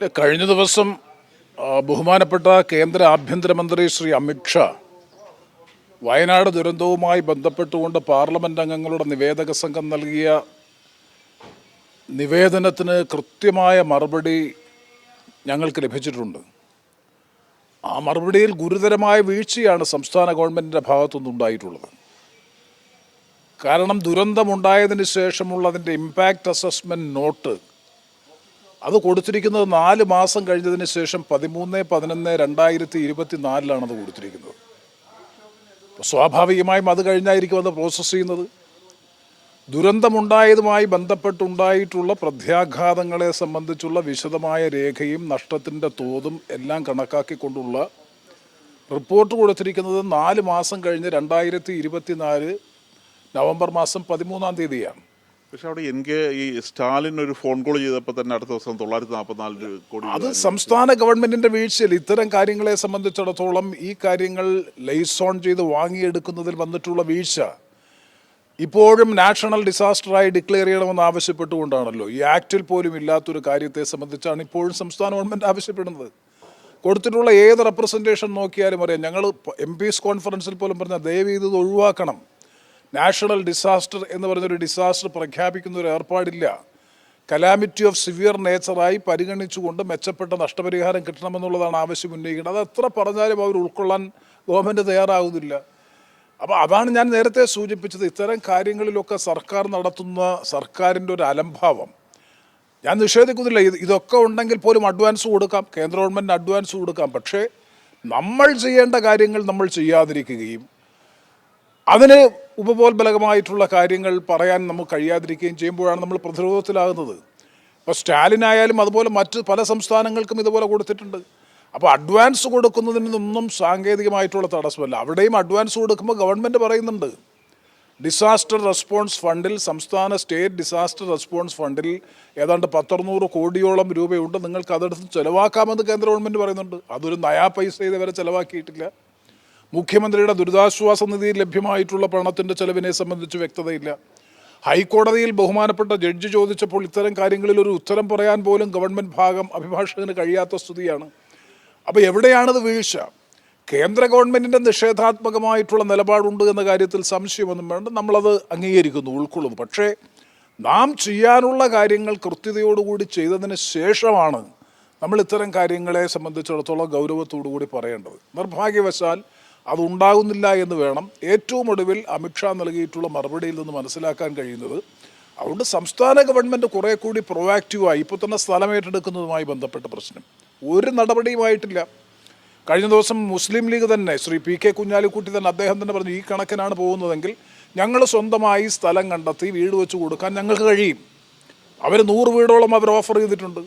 കഴിഞ്ഞ ദിവസം ബഹുമാനപ്പെട്ട കേന്ദ്ര ആഭ്യന്തരമന്ത്രി ശ്രീ അമിത്ഷാ വയനാട് ദുരന്തവുമായി ബന്ധപ്പെട്ടുകൊണ്ട് പാർലമെന്റ് അംഗങ്ങളുടെ നിവേദക സംഘം നൽകിയ നിവേദനത്തിന് കൃത്യമായ മറുപടി ഞങ്ങൾക്ക് ലഭിച്ചിട്ടുണ്ട്. ആ മറുപടിയിൽ ഗുരുതരമായ വീഴ്ചയാണ് സംസ്ഥാന ഗവൺമെന്റിന്റെ ഭാഗത്തുനിന്നുണ്ടായിട്ടുള്ളത് കാരണം ദുരന്തമുണ്ടായതിന് ശേഷമുള്ള അതിന്റെ ഇമ്പാക്റ്റ് അസസ്മെന്റ് നോട്ട് അത് കൊടുത്തിരിക്കുന്നത് നാല് മാസം കഴിഞ്ഞതിന് ശേഷം പതിമൂന്ന് പതിനൊന്ന് രണ്ടായിരത്തി ഇരുപത്തി നാലിലാണ് അത് കൊടുത്തിരിക്കുന്നത്. സ്വാഭാവികമായും അത് കഴിഞ്ഞായിരിക്കും അത് പ്രോസസ്സ് ചെയ്യുന്നത്. ദുരന്തമുണ്ടായതുമായി ബന്ധപ്പെട്ടുണ്ടായിട്ടുള്ള പ്രത്യാഘാതങ്ങളെ സംബന്ധിച്ചുള്ള വിശദമായ രേഖയും നഷ്ടത്തിന്റെ തോതും എല്ലാം കണക്കാക്കിക്കൊണ്ടുള്ള റിപ്പോർട്ട് കൊടുത്തിരിക്കുന്നത് നാല് മാസം കഴിഞ്ഞ് രണ്ടായിരത്തി ഇരുപത്തിനാല് നവംബർ മാസം പതിമൂന്നാം തീയതിയാണ്. പക്ഷെ അവിടെ എനിക്ക് ഈ സ്റ്റാലിൻ ഒരു ഫോൺ കോൾ ചെയ്തപ്പോൾ തന്നെ അടുത്ത ദിവസം തൊള്ളായിരത്തി നാൽപ്പത്തിനാല് കോടി അത് സംസ്ഥാന ഗവൺമെന്റിന്റെ വീഴ്ചയിൽ ഇത്തരം കാര്യങ്ങളെ സംബന്ധിച്ചിടത്തോളം ഈ കാര്യങ്ങൾ ലൈസോൺ ചെയ്ത് വാങ്ങിയെടുക്കുന്നതിൽ വന്നിട്ടുള്ള വീഴ്ച ഇപ്പോഴും നാഷണൽ ഡിസാസ്റ്ററായി ഡിക്ലെയർ ചെയ്യണമെന്ന് ആവശ്യപ്പെട്ടുകൊണ്ടാണല്ലോ. ഈ ആക്റ്റിൽ പോലും ഇല്ലാത്തൊരു കാര്യത്തെ സംബന്ധിച്ചാണ് ഇപ്പോഴും സംസ്ഥാന ഗവൺമെന്റ് ആവശ്യപ്പെടുന്നത്. കൊടുത്തിട്ടുള്ള ഏത് റെപ്രസെന്റേഷൻ നോക്കിയാലും അറിയാം. ഞങ്ങൾ എം പീസ് കോൺഫറൻസിൽ പോലും പറഞ്ഞ ദയവ് ഇത് ഒഴിവാക്കണം. നാഷണൽ ഡിസാസ്റ്റർ എന്ന് പറഞ്ഞൊരു ഡിസാസ്റ്റർ പ്രഖ്യാപിക്കുന്ന ഒരു ഏർപ്പാടില്ല. കലാമിറ്റി ഓഫ് സിവിയർ നേച്ചറായി പരിഗണിച്ചുകൊണ്ട് മെച്ചപ്പെട്ട നഷ്ടപരിഹാരം കിട്ടണമെന്നുള്ളതാണ് ആവശ്യം ഉന്നയിക്കുന്നത്. അത് എത്ര പറഞ്ഞാലും അവർ ഉൾക്കൊള്ളാൻ ഗവൺമെന്റ് തയ്യാറാകുന്നില്ല അപ്പോൾ അതാണ് ഞാൻ നേരത്തെ സൂചിപ്പിച്ചത്. ഇത്തരം കാര്യങ്ങളിലൊക്കെ സർക്കാർ നടത്തുന്ന സർക്കാരിന്റെ ഒരു അലംഭാവം. ഞാൻ നിഷേധിക്കുന്നില്ല. ഇത് ഇതൊക്കെ ഉണ്ടെങ്കിൽ പോലും അഡ്വാൻസ് കൊടുക്കാം. കേന്ദ്ര ഗവൺമെന്റ് അഡ്വാൻസ് കൊടുക്കാം. പക്ഷേ നമ്മൾ ചെയ്യേണ്ട കാര്യങ്ങൾ നമ്മൾ ചെയ്യാതിരിക്കുകയും അതിന് ഉപബോധബലകമായിട്ടുള്ള കാര്യങ്ങൾ പറയാൻ നമുക്ക് കഴിയാതിരിക്കുകയും ചെയ്യുമ്പോഴാണ് നമ്മൾ പ്രതിരോധത്തിലാകുന്നത്. ഇപ്പോൾ സ്റ്റാലിനായാലും അതുപോലെ മറ്റ് പല സംസ്ഥാനങ്ങൾക്കും ഇതുപോലെ കൊടുത്തിട്ടുണ്ട്. അപ്പോൾ അഡ്വാൻസ് കൊടുക്കുന്നതിനൊന്നും സാങ്കേതികമായിട്ടുള്ള തടസ്സമല്ല. അവിടെയും അഡ്വാൻസ് കൊടുക്കുമ്പോൾ ഗവൺമെന്റ് പറയുന്നുണ്ട്. ഡിസാസ്റ്റർ റെസ്പോൺസ് ഫണ്ടിൽ സംസ്ഥാന സ്റ്റേറ്റ് ഡിസാസ്റ്റർ റെസ്പോൺസ് ഫണ്ടിൽ ഏതാണ്ട് പത്തറുന്നൂറ് കോടിയോളം രൂപയുണ്ട്. നിങ്ങൾക്ക് അതെടുത്ത് ചിലവാക്കാമെന്ന് കേന്ദ്ര ഗവൺമെന്റ് പറയുന്നുണ്ട്. അതൊരു നയാ പൈസ ഇതുവരെ ചിലവാക്കിയിട്ടില്ല. മുഖ്യമന്ത്രിയുടെ ദുരിതാശ്വാസ നിധിയിൽ ലഭ്യമായിട്ടുള്ള പണത്തിന്റെ ചെലവിനെ സംബന്ധിച്ച് വ്യക്തതയില്ല. ഹൈക്കോടതിയിൽ ബഹുമാനപ്പെട്ട ജഡ്ജി ചോദിച്ചപ്പോൾ ഇത്തരം കാര്യങ്ങളിൽ ഒരു ഉത്തരം പറയാൻ പോലും ഗവൺമെന്റ് ഭാഗം അഭിഭാഷകന് കഴിയാത്ത സ്ഥിതിയാണ്. അപ്പോൾ എവിടെയാണത് വീഴ്ച? കേന്ദ്ര ഗവൺമെന്റിന്റെ നിഷേധാത്മകമായിട്ടുള്ള നിലപാടുണ്ട് എന്ന കാര്യത്തിൽ സംശയമൊന്നും വേണ്ട. നമ്മളത് അംഗീകരിക്കുന്നു ഉൾക്കൊള്ളുന്നു. പക്ഷേ നാം ചെയ്യാനുള്ള കാര്യങ്ങൾ കൃത്യതയോടുകൂടി ചെയ്തതിന് ശേഷമാണ് നമ്മൾ ഇത്തരം കാര്യങ്ങളെ സംബന്ധിച്ചിടത്തോളം ഗൗരവത്തോടു കൂടി പറയേണ്ടത്. നിർഭാഗ്യവശാൽ അത് ഉണ്ടാകുന്നില്ല എന്ന് വേണം ഏറ്റവും ഒടുവിൽ അമിത്ഷാ നൽകിയിട്ടുള്ള മറുപടിയിൽ നിന്ന് മനസ്സിലാക്കാൻ കഴിയുന്നത്. അതുകൊണ്ട് സംസ്ഥാന ഗവൺമെന്റ് കുറേ കൂടി പ്രൊവാക്റ്റീവായി ഇപ്പോൾ തന്നെ സ്ഥലം ഏറ്റെടുക്കുന്നതുമായി ബന്ധപ്പെട്ട പ്രശ്നം. ഒരു നടപടിയുമായിട്ടില്ല. കഴിഞ്ഞ ദിവസം മുസ്ലിം ലീഗ് തന്നെ ശ്രീ പി കെ കുഞ്ഞാലിക്കുട്ടി തന്നെ അദ്ദേഹം തന്നെ പറഞ്ഞു ഈ കണക്കിനാണ് പോകുന്നതെങ്കിൽ ഞങ്ങൾ സ്വന്തമായി സ്ഥലം കണ്ടെത്തി വീട് വെച്ച് കൊടുക്കാൻ ഞങ്ങൾക്ക് കഴിയും. അവർ നൂറ് വീടോളം അവർ ഓഫർ ചെയ്തിട്ടുണ്ട്.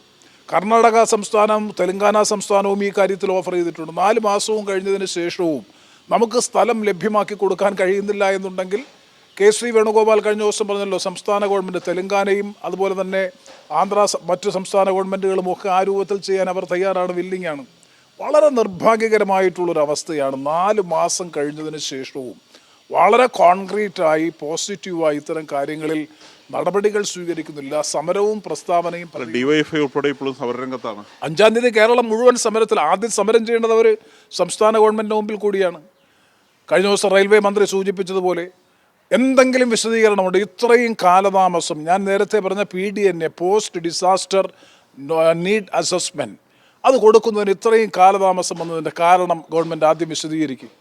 കർണാടക സംസ്ഥാനം തെലങ്കാന സംസ്ഥാനവും ഈ കാര്യത്തിൽ ഓഫർ ചെയ്തിട്ടുണ്ട്. നാല് മാസവും കഴിഞ്ഞതിന് ശേഷവും നമുക്ക് സ്ഥലം ലഭ്യമാക്കി കൊടുക്കാൻ കഴിയുന്നില്ല എന്നുണ്ടെങ്കിൽ കെ ശ്രീ വേണുഗോപാൽ കഴിഞ്ഞ ദിവസം പറഞ്ഞല്ലോ സംസ്ഥാന ഗവൺമെന്റ് തെലങ്കാനയും അതുപോലെ തന്നെ ആന്ധ്ര മറ്റു സംസ്ഥാന ഗവൺമെന്റുകളും ഒക്കെ ആ രൂപത്തിൽ ചെയ്യാൻ അവർ തയ്യാറാണ് വില്ലിങ്ങാണ് വളരെ നിർഭാഗ്യകരമായിട്ടുള്ളൊരു അവസ്ഥയാണ് നാല് മാസം കഴിഞ്ഞതിന് ശേഷവും വളരെ കോൺക്രീറ്റായി പോസിറ്റീവായി ഇത്തരം കാര്യങ്ങളിൽ നടപടികൾ സ്വീകരിക്കുന്നില്ല. സമരവും പ്രസ്താവനയും ഡിവൈഎഫ്ഐ ഉൾപ്പെടെ ഇപ്പോഴും സമരരംഗത്താണ്. അഞ്ചാം തീയതി കേരളം മുഴുവൻ സമരത്തിൽ ആദ്യം സമരം ചെയ്യേണ്ടത് അവർ സംസ്ഥാന ഗവൺമെന്റ് മുമ്പിൽ കൂടിയാണ്. കഴിഞ്ഞ ദിവസം റെയിൽവേ മന്ത്രി സൂചിപ്പിച്ചതുപോലെ എന്തെങ്കിലും വിശദീകരണമുണ്ട്. ഇത്രയും കാലതാമസം. ഞാൻ നേരത്തെ പറഞ്ഞ P D N A post disaster need assessment അത് കൊടുക്കുന്നതിന് ഇത്രയും കാലതാമസം വന്നതിന്റെ കാരണം ഗവൺമെന്റ് ആദ്യം വിശദീകരിക്കും.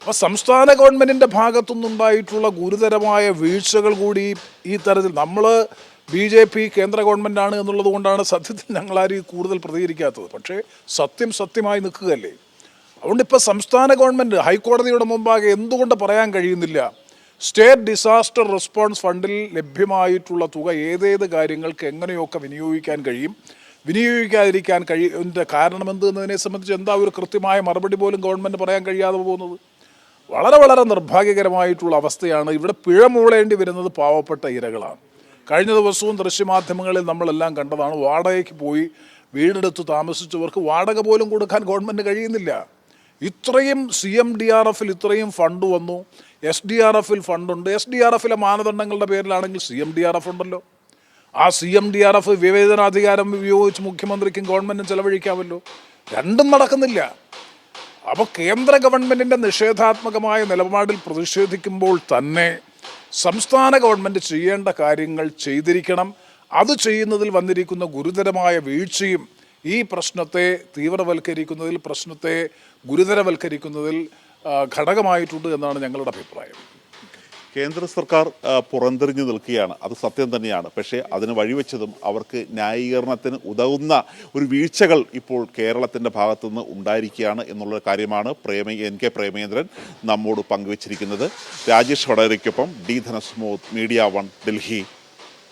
അപ്പോൾ സംസ്ഥാന ഗവൺമെന്റിന്റെ ഭാഗത്തുനിന്നുണ്ടായിട്ടുള്ള ഗുരുതരമായ വീഴ്ചകൾ കൂടി ഈ തരത്തിൽ നമ്മൾ ബി ജെ പി കേന്ദ്ര ഗവൺമെന്റാണ് എന്നുള്ളത് കൊണ്ടാണ് സത്യത്തിൽ ഞങ്ങളാരും കൂടുതൽ പ്രതികരിക്കാത്തത്. പക്ഷേ സത്യം സത്യമായി നിൽക്കുകയല്ലേ? അതുകൊണ്ട് ഇപ്പോൾ സംസ്ഥാന ഗവൺമെന്റ് ഹൈക്കോടതിയുടെ മുമ്പാകെ എന്തുകൊണ്ട് പറയാൻ കഴിയുന്നില്ല? സ്റ്റേറ്റ് ഡിസാസ്റ്റർ റെസ്പോൺസ് ഫണ്ടിൽ ലഭ്യമായിട്ടുള്ള തുക ഏതേത് കാര്യങ്ങൾക്ക് എങ്ങനെയൊക്കെ വിനിയോഗിക്കാൻ കഴിയും? വിനിയോഗിക്കാതിരിക്കാൻ കഴിയുന്നതിന്റെ കാരണമെന്ത് എന്നതിനെ സംബന്ധിച്ച് എന്താ ഒരു കൃത്യമായ മറുപടി പോലും ഗവൺമെന്റ് പറയാൻ കഴിയാതെ പോകുന്നത്? വളരെ വളരെ നിർഭാഗ്യകരമായിട്ടുള്ള അവസ്ഥയാണ് ഇവിടെ പിഴ മൂളേണ്ടി വരുന്നത് പാവപ്പെട്ട ഇരകളാണ്. കഴിഞ്ഞ ദിവസവും ദൃശ്യമാധ്യമങ്ങളിൽ നമ്മളെല്ലാം കണ്ടതാണ് വാടകയ്ക്ക് പോയി വീടെടുത്ത് താമസിച്ചവർക്ക് വാടക പോലും കൊടുക്കാൻ ഗവൺമെന്റ് കഴിയുന്നില്ല. ഇത്രയും സി എം ഡി ആർ എഫിൽ ഇത്രയും ഫണ്ട് വന്നു. എസ് ഡി ആർ എഫിൽ ഫണ്ടുണ്ട്. എസ് ഡി ആർ എഫിലെ മാനദണ്ഡങ്ങളുടെ പേരിലാണെങ്കിൽ C M D R F ഉണ്ടല്ലോ. ആ C M D R F വിവേചനാധികാരം ഉപയോഗിച്ച് മുഖ്യമന്ത്രിക്കും ഗവൺമെന്റും ചെലവഴിക്കാമല്ലോ. രണ്ടും നടക്കുന്നില്ല. അപ്പോൾ കേന്ദ്ര ഗവൺമെന്റിന്റെ നിഷേധാത്മകമായ നിലപാടിൽ പ്രതിഷേധിക്കുമ്പോൾ തന്നെ സംസ്ഥാന ഗവൺമെന്റ് ചെയ്യേണ്ട കാര്യങ്ങൾ ചെയ്തിരിക്കണം. അത് ചെയ്യുന്നതിൽ വന്നിരിക്കുന്ന ഗുരുതരമായ വീഴ്ചയും ഈ പ്രശ്നത്തെ തീവ്രവൽക്കരിക്കുന്നതിൽ പ്രശ്നത്തെ ഗുരുതരവൽക്കരിക്കുന്നതിൽ ഘടകമായിട്ടുണ്ട് എന്നാണ് ഞങ്ങളുടെ അഭിപ്രായം. കേന്ദ്ര സർക്കാർ പുറന്തിരിഞ്ഞു നിൽക്കുകയാണ്. അത് സത്യം തന്നെയാണ്. പക്ഷേ അതിന് വഴിവെച്ചതും അവർക്ക് ന്യായീകരണത്തിന് ഉതകുന്ന ഒരു വീഴ്ചകൾ ഇപ്പോൾ കേരളത്തിന്റെ ഭാഗത്തുനിന്ന് ഉണ്ടായിരിക്കുകയാണ് എന്നുള്ള കാര്യമാണ് പ്രേമ എൻ കെ പ്രേമേന്ദ്രൻ നമ്മോട് പങ്കുവച്ചിരിക്കുന്നത്. Rajesh വടകരയ്ക്കൊപ്പം D Dhanasmod Media One Delhi.